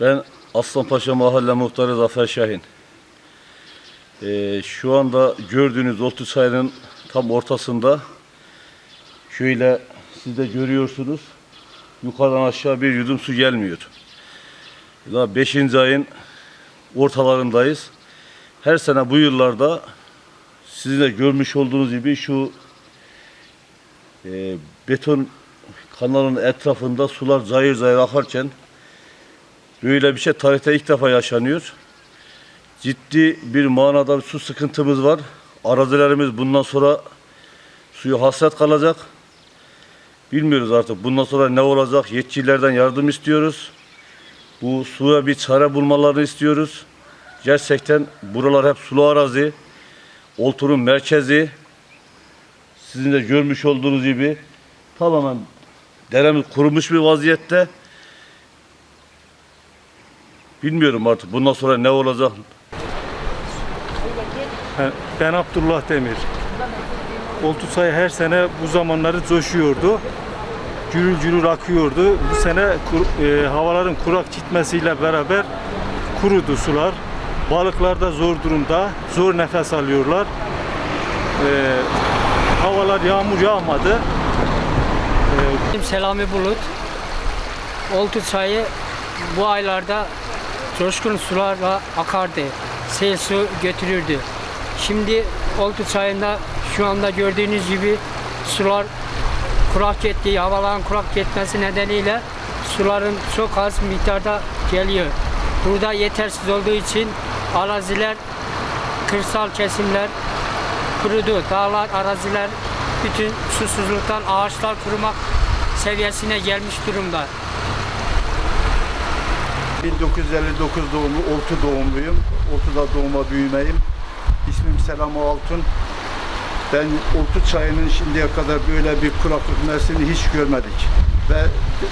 Ben Aslanpaşa Mahalle Muhtarı Zafer Şahin. Ee, şu anda gördüğünüz Oltu Çayı'nın tam ortasında şöyle siz de görüyorsunuz yukarıdan aşağı bir yudum su gelmiyor. Daha 5. ayın ortalarındayız. Her sene bu yıllarda sizin de görmüş olduğunuz gibi şu e, beton kanalın etrafında sular zayır zayır akarken böyle bir şey tarihte ilk defa yaşanıyor. Ciddi bir manada bir su sıkıntımız var. Arazilerimiz bundan sonra suyu hasret kalacak. Bilmiyoruz artık bundan sonra ne olacak. Yetkililerden yardım istiyoruz. Bu suya bir çare bulmalarını istiyoruz. Gerçekten buralar hep sulu arazi. Oltu'nun merkezi. Sizin de görmüş olduğunuz gibi tamamen deremiz kurumuş bir vaziyette. Bilmiyorum artık bundan sonra ne olacak. Ben- Abdullah Demir. Oltusay her sene bu zamanları coşuyordu. Gürül gürül akıyordu. Bu sene kur- e, havaların kurak gitmesiyle beraber kurudu sular. Balıklar da zor durumda. Zor nefes alıyorlar. E, havalar yağmur yağmadı. Benim Selami Bulut. Oltu çayı bu aylarda coşkun sularla akardı. Sel su götürürdü. Şimdi Oltu çayında şu anda gördüğünüz gibi sular kurak gitti. Havaların kurak gitmesi nedeniyle suların çok az miktarda geliyor. Burada yetersiz olduğu için araziler, kırsal kesimler kurudu. Dağlar, araziler bütün susuzluktan ağaçlar kurumak seviyesine gelmiş durumda. 1959 doğumlu, Oltu doğumluyum. Oltu'da doğma büyümeyim. İsmim Selami Altun. Ben Oltu çayının şimdiye kadar böyle bir kuraklık mevsimini hiç görmedik. Ve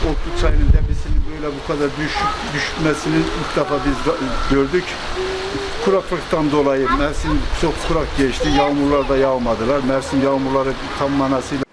Oltu çayının debisinin böyle bu kadar düşük, düşmesini ilk defa biz gördük. Kuraklıktan dolayı Mersin çok kurak geçti. Yağmurlar da yağmadılar. Mersin yağmurları tam manasıyla